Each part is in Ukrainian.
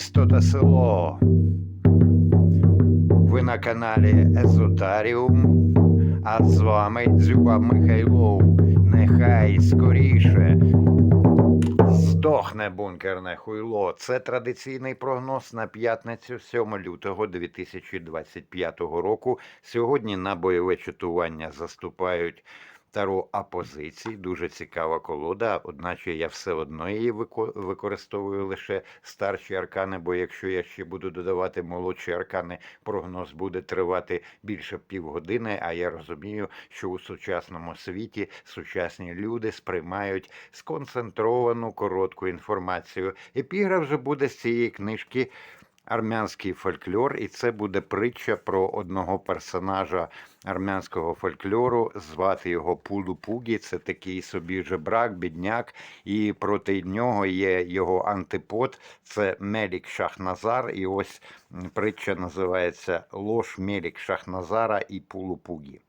місто та село. Ви на каналі Езотаріум. А з вами Дзюба Михайлов. Нехай скоріше здохне бункерне хуйло. Це традиційний прогноз на п'ятницю 7 лютого 2025 року. Сьогодні на бойове чатування заступають таро опозицій. Дуже цікава колода. Одначе я все одно її використовую лише старші аркани, бо якщо я ще буду додавати молодші аркани, прогноз буде тривати більше півгодини. А я розумію, що у сучасному світі сучасні люди сприймають сконцентровану коротку інформацію. Епіграф же буде з цієї книжки. Армянський фольклор, і це буде притча про одного персонажа армянського фольклору. Звати його Пулу Пугі. Це такий собі жебрак, бідняк, і проти нього є його антипод. Це Мелік Шахназар. І ось притча називається Лош Мелік Шахназара і Пулу Пугі.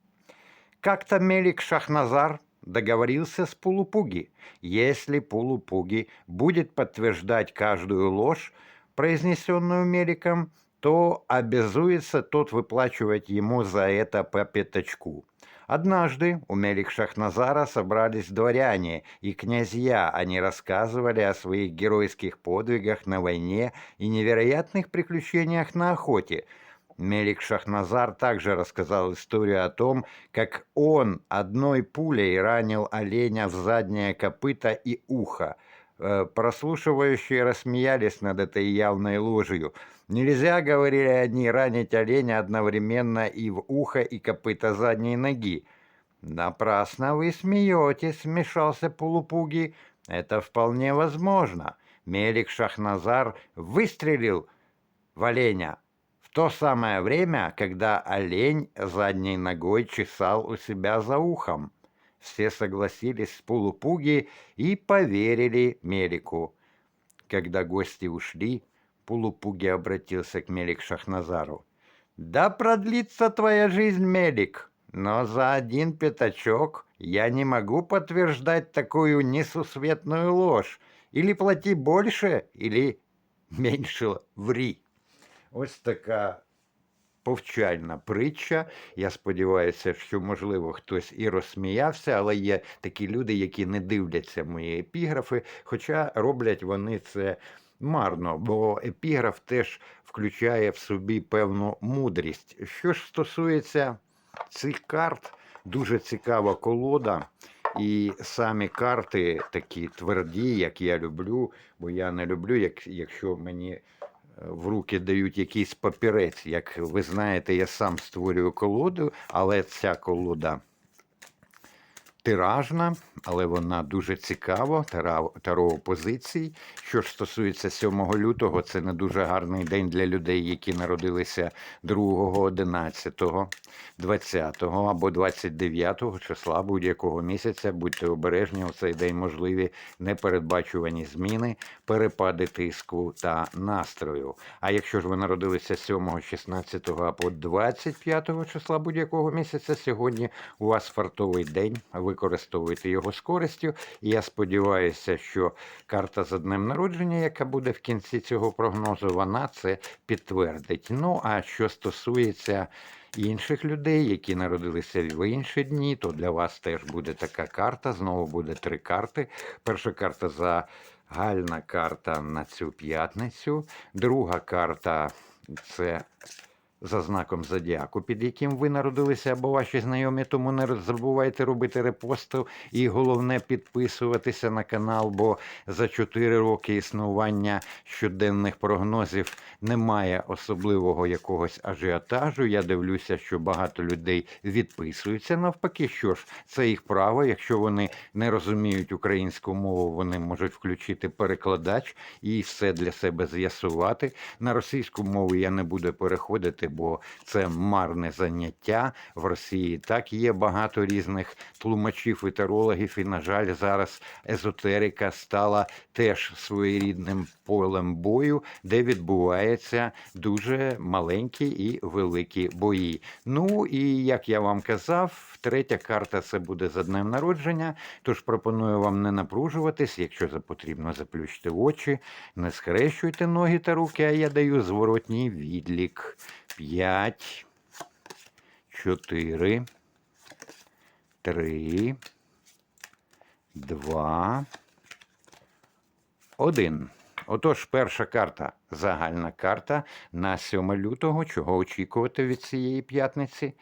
Как-то Мелик Шахназар договорился с Пулупуги. Если Пулупуги будет подтверждать каждую ложь, произнесенную Меликом, то обязуется тот выплачивать ему за это по пятачку. Однажды у Мелик Шахназара собрались дворяне и князья. Они рассказывали о своих геройских подвигах на войне и невероятных приключениях на охоте. Мелик Шахназар также рассказал историю о том, как он одной пулей ранил оленя в заднее копыто и ухо. Э, Прослушивающие рассмеялись над этой явной ложью. Нельзя, говорили они, ранить оленя одновременно и в ухо, и копыта задней ноги. «Напрасно вы смеетесь», — смешался Полупуги. «Это вполне возможно». Мелик Шахназар выстрелил в оленя в то самое время, когда олень задней ногой чесал у себя за ухом. Все согласились с Пулупуги и поверили Мелику. Когда гости ушли, Пулупуги обратился к Мелик Шахназару. «Да продлится твоя жизнь, Мелик, но за один пятачок я не могу подтверждать такую несусветную ложь. Или плати больше, или меньше ври». Ось така повчальна притча. Я сподіваюся, що, можливо, хтось і розсміявся, але є такі люди, які не дивляться мої епіграфи, хоча роблять вони це марно, бо епіграф теж включає в собі певну мудрість. Що ж стосується цих карт, дуже цікава колода. І самі карти такі тверді, як я люблю, бо я не люблю, як, якщо мені в руки дають якийсь папірець. Як ви знаєте, я сам створюю колоду, але ця колода тиражна, але вона дуже цікава, таро опозицій. Що ж стосується 7 лютого, це не дуже гарний день для людей, які народилися 2, 11, 20 або 29 числа будь-якого місяця. Будьте обережні, у цей день можливі непередбачувані зміни, перепади тиску та настрою. А якщо ж ви народилися 7, 16 або 25 числа будь-якого місяця, сьогодні у вас фартовий день, використовуйте його з користю. І я сподіваюся, що карта за днем народження, яка буде в кінці цього прогнозу, вона це підтвердить. Ну а що стосується інших людей, які народилися в інші дні, то для вас теж буде така карта. Знову буде три карти. Перша карта загальна карта на цю п'ятницю. Друга карта це за знаком зодіаку, під яким ви народилися або ваші знайомі, тому не забувайте робити репосту і головне підписуватися на канал, бо за 4 роки існування щоденних прогнозів немає особливого якогось ажіотажу. Я дивлюся, що багато людей відписуються. Навпаки, що ж, це їх право. Якщо вони не розуміють українську мову, вони можуть включити перекладач і все для себе з'ясувати. На російську мову я не буду переходити, бо це марне заняття. В Росії так є багато різних тлумачів і тарологів, і, на жаль, зараз езотерика стала теж своєрідним полем бою, де відбуваються дуже маленькі і великі бої. Ну і як я вам казав, третя карта це буде за днем народження. Тож пропоную вам не напружуватись, якщо потрібно, заплющте очі, не схрещуйте ноги та руки, а я даю зворотній відлік. П'ять, чотири, три, два, один. Отож, перша карта загальна карта на 7 лютого. Чого очікувати від цієї п'ятниці?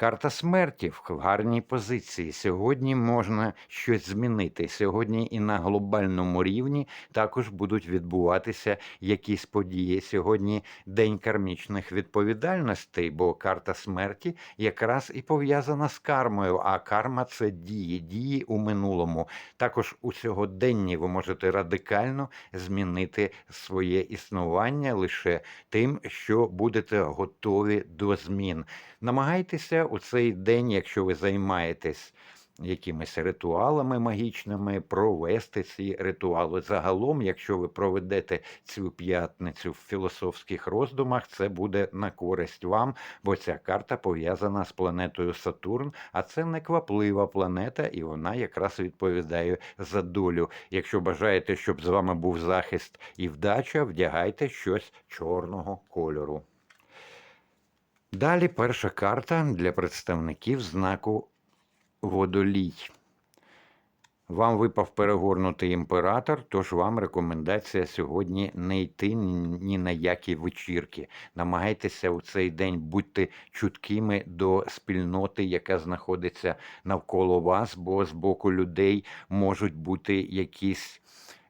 Карта смерті в гарній позиції. Сьогодні можна щось змінити. Сьогодні і на глобальному рівні також будуть відбуватися якісь події. Сьогодні день кармічних відповідальностей, бо карта смерті якраз і пов'язана з кармою. А карма це дії, дії у минулому. Також у сьогоденні ви можете радикально змінити своє існування лише тим, що будете готові до змін. Намагайтеся у цей день, якщо ви займаєтесь якимись ритуалами магічними, провести ці ритуали. Загалом, якщо ви проведете цю п'ятницю в філософських роздумах, це буде на користь вам, бо ця карта пов'язана з планетою Сатурн, а це некваплива планета, і вона якраз відповідає за долю. Якщо бажаєте, щоб з вами був захист і вдача, вдягайте щось чорного кольору. Далі перша карта для представників знаку водолій. Вам випав перегорнутий імператор, тож вам рекомендація сьогодні не йти ні на які вечірки. Намагайтеся у цей день бути чуткими до спільноти, яка знаходиться навколо вас, бо з боку людей можуть бути якісь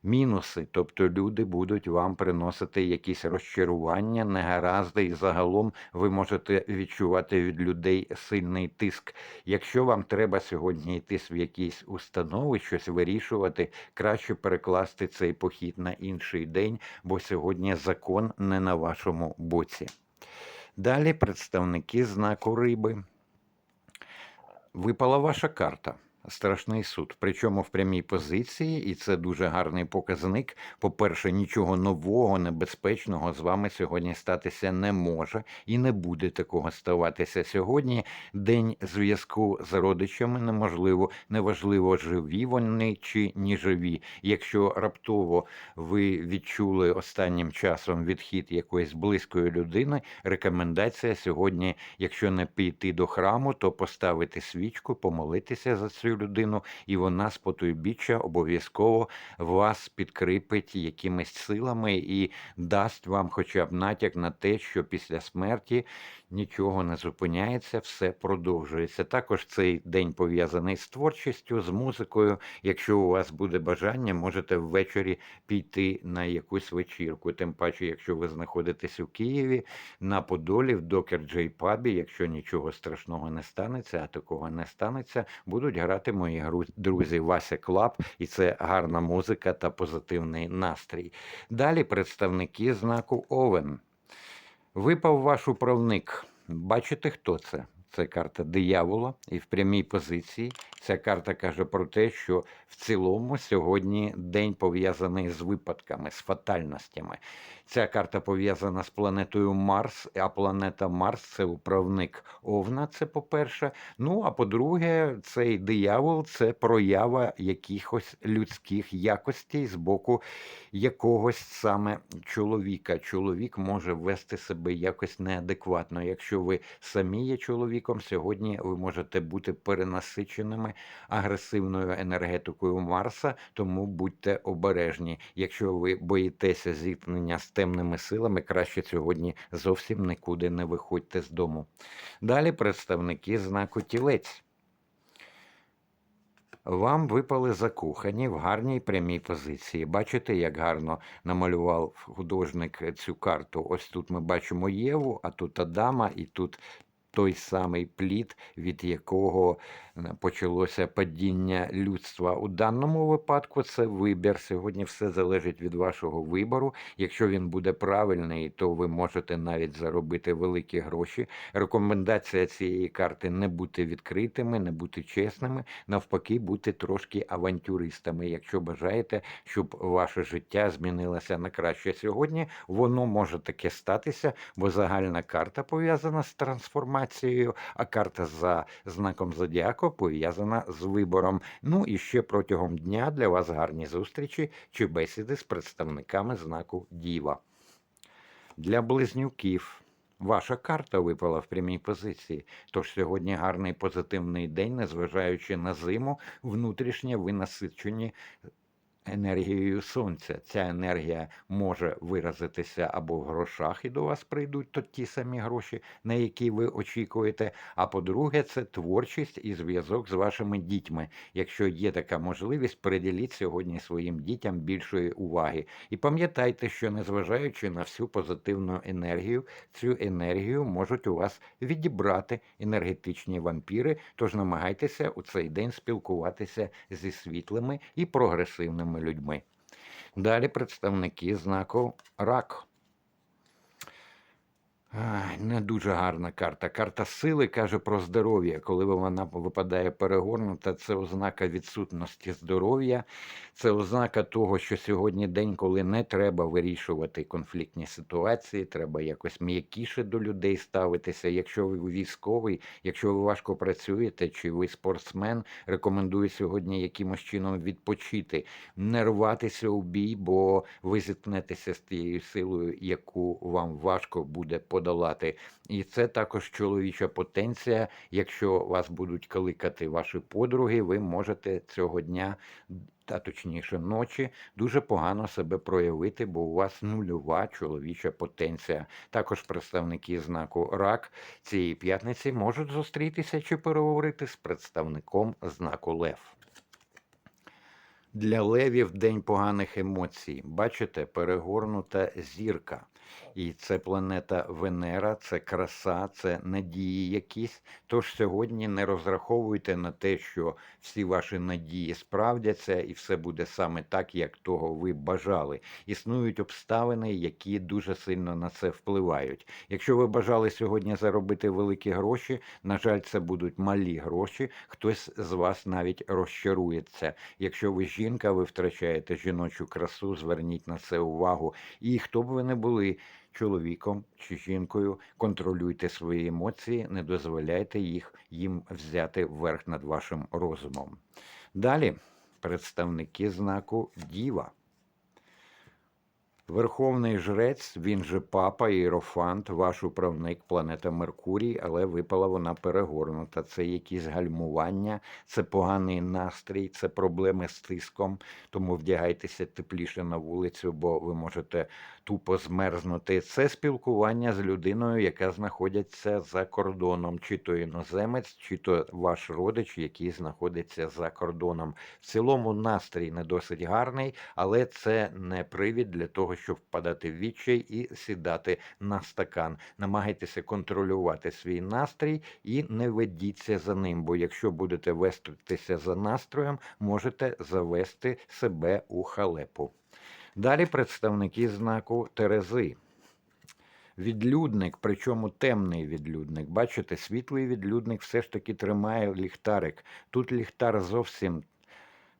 мінуси, тобто люди будуть вам приносити якісь розчарування, негаразди, і загалом ви можете відчувати від людей сильний тиск. Якщо вам треба сьогодні йти в якісь установи, щось вирішувати, краще перекласти цей похід на інший день, бо сьогодні закон не на вашому боці. Далі представники знаку риби. Випала ваша карта страшний суд, причому в прямій позиції, і це дуже гарний показник. По-перше, нічого нового, небезпечного з вами сьогодні статися не може і не буде такого ставатися сьогодні. День зв'язку з родичами неможливо, неважливо, живі вони чи ні живі. Якщо раптово ви відчули останнім часом відхід якоїсь близької людини, рекомендація сьогодні, якщо не піти до храму, то поставити свічку, помолитися за цю людину, і вона з потойбіччя обов'язково вас підкріпить якимись силами і дасть вам хоча б натяк на те, що після смерті нічого не зупиняється, все продовжується. Також цей день пов'язаний з творчістю, з музикою. Якщо у вас буде бажання, можете ввечері піти на якусь вечірку. Тим паче, якщо ви знаходитесь у Києві на Подолі, в Докер Джей Пабі, якщо нічого страшного не станеться, а такого не станеться, будуть грати мої друзі Вася Клаб, і це гарна музика та позитивний настрій. Далі представники знаку Овен. Випав ваш управник. Бачите, хто це? Це карта диявола, і в прямій позиції ця карта каже про те, що в цілому сьогодні день пов'язаний з випадками, з фатальностями. Ця карта пов'язана з планетою Марс, а планета Марс це управник Овна. Це по-перше. Ну а по-друге, цей диявол це проява якихось людських якостей з боку якогось саме чоловіка. Чоловік може вести себе якось неадекватно. Якщо ви самі є чоловіком, сьогодні ви можете бути перенасиченими агресивною енергетикою Марса, тому будьте обережні. Якщо ви боїтеся зіткнення з темними силами, краще сьогодні зовсім нікуди не виходьте з дому. Далі представники знаку тілець. Вам випали закохані в гарній прямій позиції. Бачите, як гарно намалював художник цю карту. Ось тут ми бачимо Єву, а тут Адама, і тут той самий плід, від якого е, почалося падіння людства. У даному випадку це вибір. Сьогодні все залежить від вашого вибору. Якщо він буде правильний, то ви можете навіть заробити великі гроші. Рекомендація цієї карти не бути відкритими, не бути чесними, навпаки, бути трошки авантюристами. Якщо бажаєте, щоб ваше життя змінилося на краще сьогодні, воно може таке статися, бо загальна карта пов'язана з трансформацією, а карта за знаком зодіаку пов'язана з вибором. Ну і ще протягом дня для вас гарні зустрічі чи бесіди з представниками знаку Діва. Для близнюків. Ваша карта випала в прямій позиції. Тож сьогодні гарний позитивний день, незважаючи на зиму, внутрішнє ви насичені енергією сонця. Ця енергія може виразитися або в грошах, і до вас прийдуть то ті самі гроші, на які ви очікуєте. А по-друге, це творчість і зв'язок з вашими дітьми. Якщо є така можливість, приділіть сьогодні своїм дітям більшої уваги. І пам'ятайте, що незважаючи на всю позитивну енергію, цю енергію можуть у вас відібрати енергетичні вампіри. Тож намагайтеся у цей день спілкуватися зі світлими і прогресивними людьми. Далі представники знаку рак. Не дуже гарна карта. Карта сили каже про здоров'я. Коли вона випадає перегорнута, це ознака відсутності здоров'я, це ознака того, що сьогодні день, коли не треба вирішувати конфліктні ситуації, треба якось м'якіше до людей ставитися. Якщо ви військовий, якщо ви важко працюєте, чи ви спортсмен, рекомендую сьогодні якимось чином відпочити, не рватися у бій, бо ви зіткнетеся з тією силою, яку вам важко буде подолати. І це також чоловіча потенція. Якщо вас будуть кликати ваші подруги, ви можете цього дня. Та точніше ночі дуже погано себе проявити, бо у вас нульова чоловіча потенція. Також представники знаку рак цієї п'ятниці можуть зустрітися чи переговорити з представником знаку Лев. Для левів день поганих емоцій. Бачите, перегорнута зірка. І це планета Венера, це краса, це надії якісь. Тож сьогодні не розраховуйте на те, що всі ваші надії справдяться, і все буде саме так, як того ви бажали. Існують обставини, які дуже сильно на це впливають. Якщо ви бажали сьогодні заробити великі гроші, на жаль, це будуть малі гроші. Хтось з вас навіть розчарується. Якщо ви жінка, ви втрачаєте жіночу красу, зверніть на це увагу. І хто б ви не були чоловіком чи жінкою, контролюйте свої емоції, не дозволяйте їх їм взяти верх над вашим розумом. Далі представники знаку Діва. Верховний жрець, він же папа, іерофант, ваш управник, планета Меркурій, але випала вона перегорнута. Це якісь гальмування, це поганий настрій, це проблеми з тиском. Тому вдягайтеся тепліше на вулицю, бо ви можете тупо змерзнути. Це спілкування з людиною, яка знаходиться за кордоном, чи то іноземець, чи то ваш родич, який знаходиться за кордоном. В цілому настрій не досить гарний, але це не привід для того, щоб впадати в відчай і сідати на стакан. Намагайтеся контролювати свій настрій і не ведіться за ним, бо якщо будете вестися за настроєм, можете завести себе у халепу. Далі представники знаку Терези. Відлюдник, причому темний відлюдник. Бачите, світлий відлюдник все ж таки тримає ліхтарик. Тут ліхтар зовсім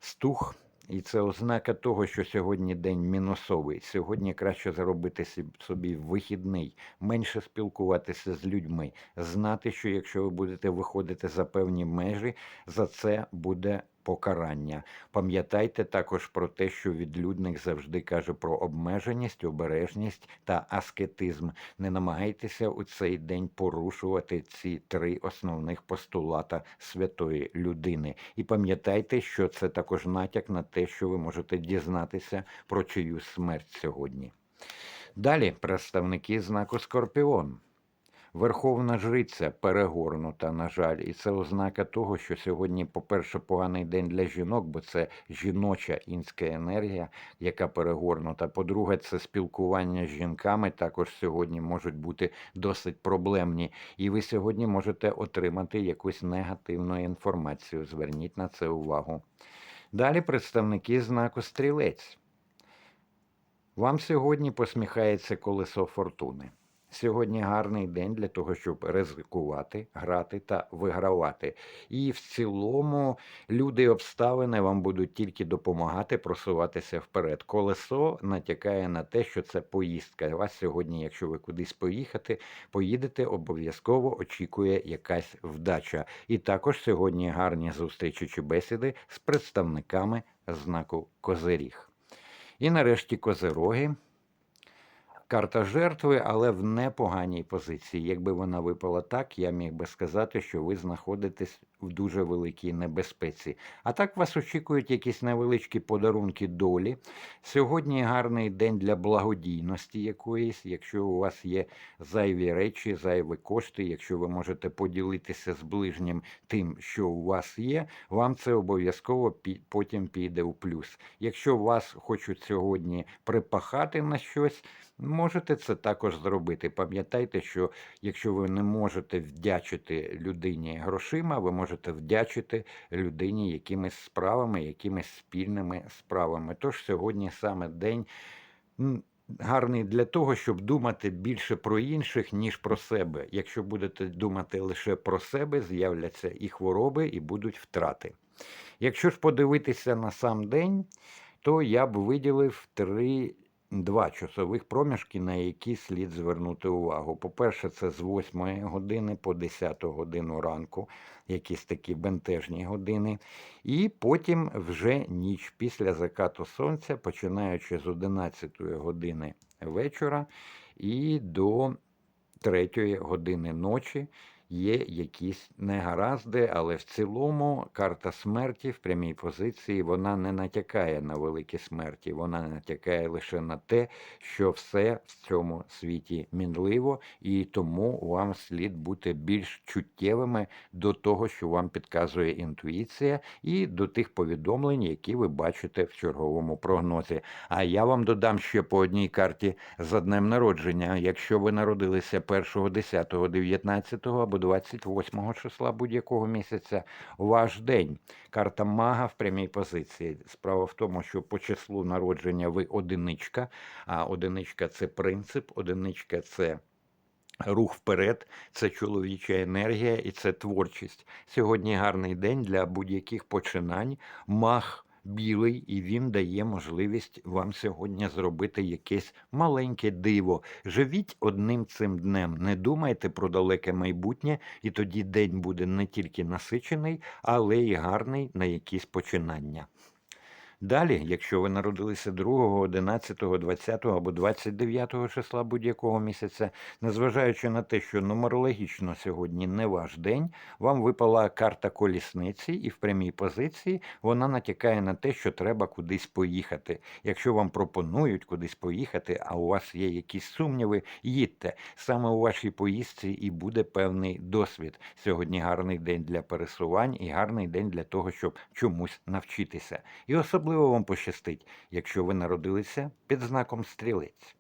стух, і це ознака того, що сьогодні день мінусовий. Сьогодні краще заробити собі вихідний, менше спілкуватися з людьми, знати, що якщо ви будете виходити за певні межі, за це буде покарання. Пам'ятайте також про те, що відлюдник завжди каже про обмеженість, обережність та аскетизм. Не намагайтеся у цей день порушувати ці три основних постулата святої людини. І пам'ятайте, що це також натяк на те, що ви можете дізнатися про чию смерть сьогодні. Далі представники знаку Скорпіон. Верховна жриця перегорнута, на жаль, і це ознака того, що сьогодні, по-перше, поганий день для жінок, бо це жіноча інська енергія, яка перегорнута. По-друге, це спілкування з жінками також сьогодні можуть бути досить проблемні, і ви сьогодні можете отримати якусь негативну інформацію. Зверніть на це увагу. Далі представники знаку стрілець. Вам сьогодні посміхається колесо фортуни. Сьогодні гарний день для того, щоб ризикувати, грати та вигравати. І в цілому люди і обставини вам будуть тільки допомагати просуватися вперед. Колесо натякає на те, що це поїздка. Вас сьогодні, якщо ви кудись поїхати, поїдете, обов'язково очікує якась вдача. І також сьогодні гарні зустрічі чи бесіди з представниками знаку Козиріг. І нарешті козироги. Карта жертви, але в непоганій позиції. Якби вона випала так, я міг би сказати, що ви знаходитесь в дуже великій небезпеці. А так вас очікують якісь невеличкі подарунки долі. Сьогодні гарний день для благодійності якоїсь, якщо у вас є зайві речі, зайві кошти, якщо ви можете поділитися з ближнім тим, що у вас є, вам це обов'язково потім піде у плюс. Якщо вас хочуть сьогодні припахати на щось, можете це також зробити. Пам'ятайте, що якщо ви не можете вдячити людині грошима, ви можете вдячити людині якимись справами, якимись спільними справами. Тож сьогодні саме день. Гарний для того, щоб думати більше про інших, ніж про себе. Якщо будете думати лише про себе, з'являться і хвороби, і будуть втрати. Якщо ж подивитися на сам день, то я б виділив три. Два часових проміжки, на які слід звернути увагу. По-перше, це з 8 години по 10 годину ранку, якісь такі бентежні години. І потім вже ніч після закату сонця, починаючи з 11 години вечора і до 3 години ночі. Є якісь негаразди, але в цілому карта смерті в прямій позиції вона не натякає на великі смерті, вона натякає лише на те, що все в цьому світі мінливо, і тому вам слід бути більш чуттєвими до того, що вам підказує інтуїція, і до тих повідомлень, які ви бачите в черговому прогнозі. А я вам додам ще по одній карті за днем народження. Якщо ви народилися 1, 10, 19 або 28 числа будь-якого місяця, ваш день. Карта мага в прямій позиції. Справа в тому, що по числу народження ви одиничка, а одиничка це принцип, одиничка це. Рух вперед, це чоловіча енергія і це творчість. Сьогодні гарний день для будь-яких починань. Мах білий, і він дає можливість вам сьогодні зробити якесь маленьке диво. Живіть одним цим днем. Не думайте про далеке майбутнє, і тоді день буде не тільки насичений, але й гарний на якісь починання. Далі, якщо ви народилися 2, 11, 20 або 29 числа будь-якого місяця, незважаючи на те, що нумерологічно сьогодні не ваш день, вам випала карта колісниці, і в прямій позиції вона натякає на те, що треба кудись поїхати. Якщо вам пропонують кудись поїхати, а у вас є якісь сумніви, їдьте. Саме у вашій поїздці і буде певний досвід. Сьогодні гарний день для пересувань і гарний день для того, щоб чомусь навчитися. І особливо вам пощастить, якщо ви народилися під знаком стрілець.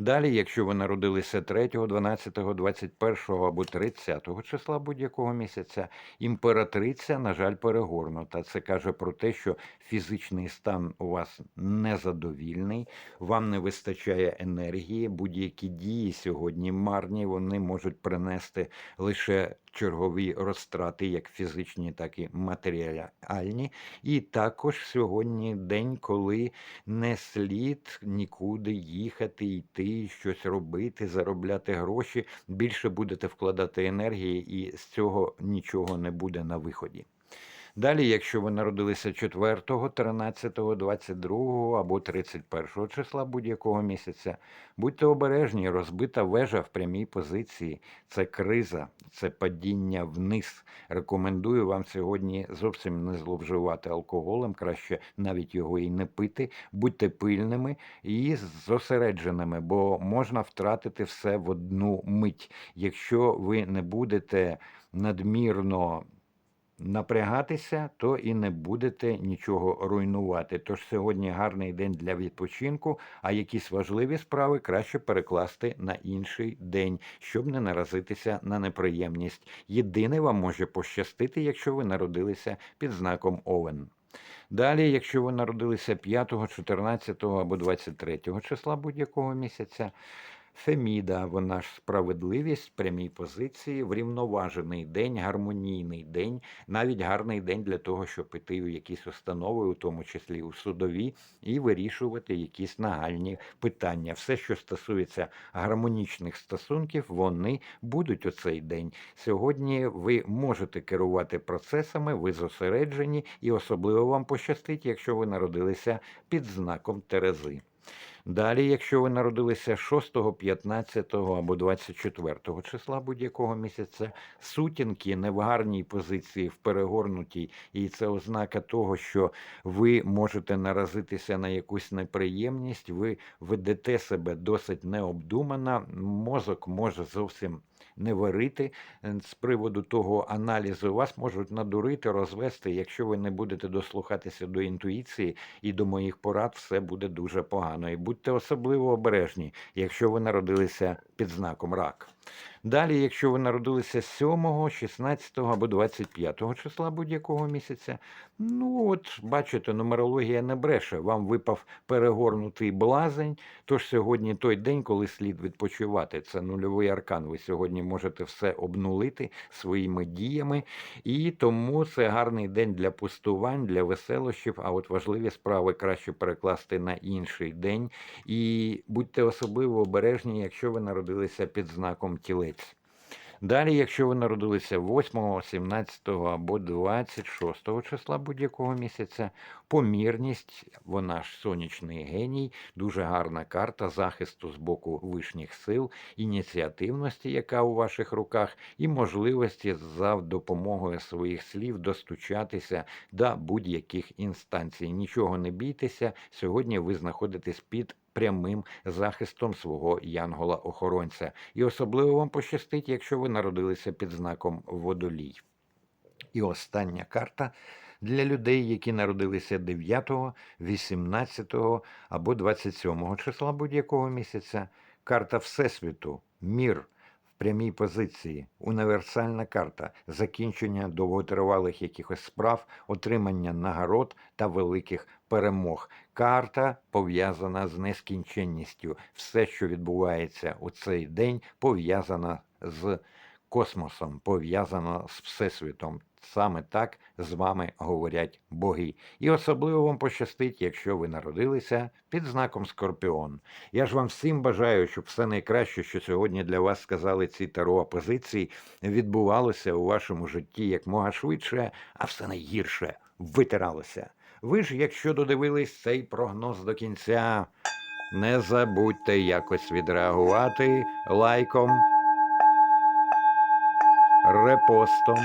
Далі, якщо ви народилися 3, 12, 21 або 30 числа будь-якого місяця, імператриця, на жаль, перегорнута. Це каже про те, що фізичний стан у вас незадовільний, вам не вистачає енергії, будь-які дії сьогодні марні, вони можуть принести лише чергові розтрати, як фізичні, так і матеріальні. І також сьогодні день, коли не слід нікуди їхати, йти, щось робити, заробляти гроші. Більше будете вкладати енергії, і з цього нічого не буде на виході. Далі, якщо ви народилися 4, 13, 22 або 31 числа будь-якого місяця, будьте обережні, розбита вежа в прямій позиції. Це криза, це падіння вниз. Рекомендую вам сьогодні зовсім не зловживати алкоголем, краще навіть його і не пити. Будьте пильними і зосередженими, бо можна втратити все в одну мить, якщо ви не будете надмірно напрягатися, то і не будете нічого руйнувати. Тож сьогодні гарний день для відпочинку, а якісь важливі справи краще перекласти на інший день, щоб не наразитися на неприємність. Єдине вам може пощастити, якщо ви народилися під знаком Овен. Далі, якщо ви народилися 5, 14 або 23 числа будь-якого місяця, Феміда, вона ж справедливість в прямій позиції, врівноважений день, гармонійний день, навіть гарний день для того, щоб іти у якісь установи, у тому числі у судові, і вирішувати якісь нагальні питання. Все, що стосується гармонічних стосунків, вони будуть у цей день. Сьогодні ви можете керувати процесами, ви зосереджені, і особливо вам пощастить, якщо ви народилися під знаком Терези. Далі, якщо ви народилися 6, 15 або 24 числа будь-якого місяця, сутінки не в гарній позиції, в перегорнутій, і це ознака того, що ви можете наразитися на якусь неприємність, ви ведете себе досить необдумано, мозок може зовсім не варити е, з приводу того аналізу. Вас можуть надурити, розвести. Якщо ви не будете дослухатися до інтуїції і до моїх порад, все буде дуже погано. І будьте особливо обережні, якщо ви народилися під знаком рак. Далі, якщо ви народилися 7, 16 або 25 числа будь-якого місяця, ну от бачите, нумерологія не бреше. Вам випав перегорнутий блазень. Тож сьогодні той день, коли слід відпочивати. Це нульовий аркан. Ви сьогодні можете все обнулити своїми діями, і тому це гарний день для пустувань, для веселощів. А от важливі справи краще перекласти на інший день. І будьте особливо обережні, якщо ви народилися під знаком тілець. Далі, якщо ви народилися 8, 17 або 26 числа будь-якого місяця, помірність, вона ж сонячний геній, дуже гарна карта захисту з боку вишніх сил, ініціативності, яка у ваших руках, і можливості за допомогою своїх слів достучатися до будь-яких інстанцій. Нічого не бійтеся. Сьогодні ви знаходитесь під прямим захистом свого янгола-охоронця. І особливо вам пощастить, якщо ви народилися під знаком водолій. І остання карта для людей, які народилися 9, 18 або 27 числа будь-якого місяця. Карта Всесвіту, мір прямій позиції, універсальна карта, закінчення довготривалих якихось справ, отримання нагород та великих перемог. Карта пов'язана з нескінченністю. Все, що відбувається у цей день, пов'язано з космосом, пов'язано з Всесвітом. Саме так з вами говорять боги. І особливо вам пощастить, якщо ви народилися під знаком Скорпіон. Я ж вам всім бажаю, щоб все найкраще, що сьогодні для вас сказали ці таро опозиції, відбувалося у вашому житті якмога швидше, а все найгірше витиралося. Ви ж, якщо додивились цей прогноз до кінця, не забудьте якось відреагувати лайком, репостом,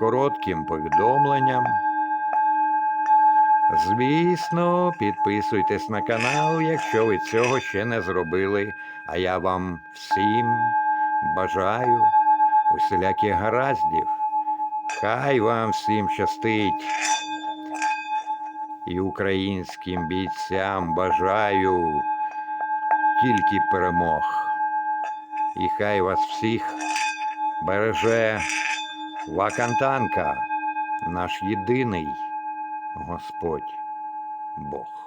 коротким повідомленням. Звісно, підписуйтесь на канал, якщо ви цього ще не зробили. А я вам всім бажаю усіляких гараздів. Хай вам всім щастить. І українським бійцям бажаю тільки перемог. І хай вас всіх береже Вакантанка, наш єдиний Господь Бог.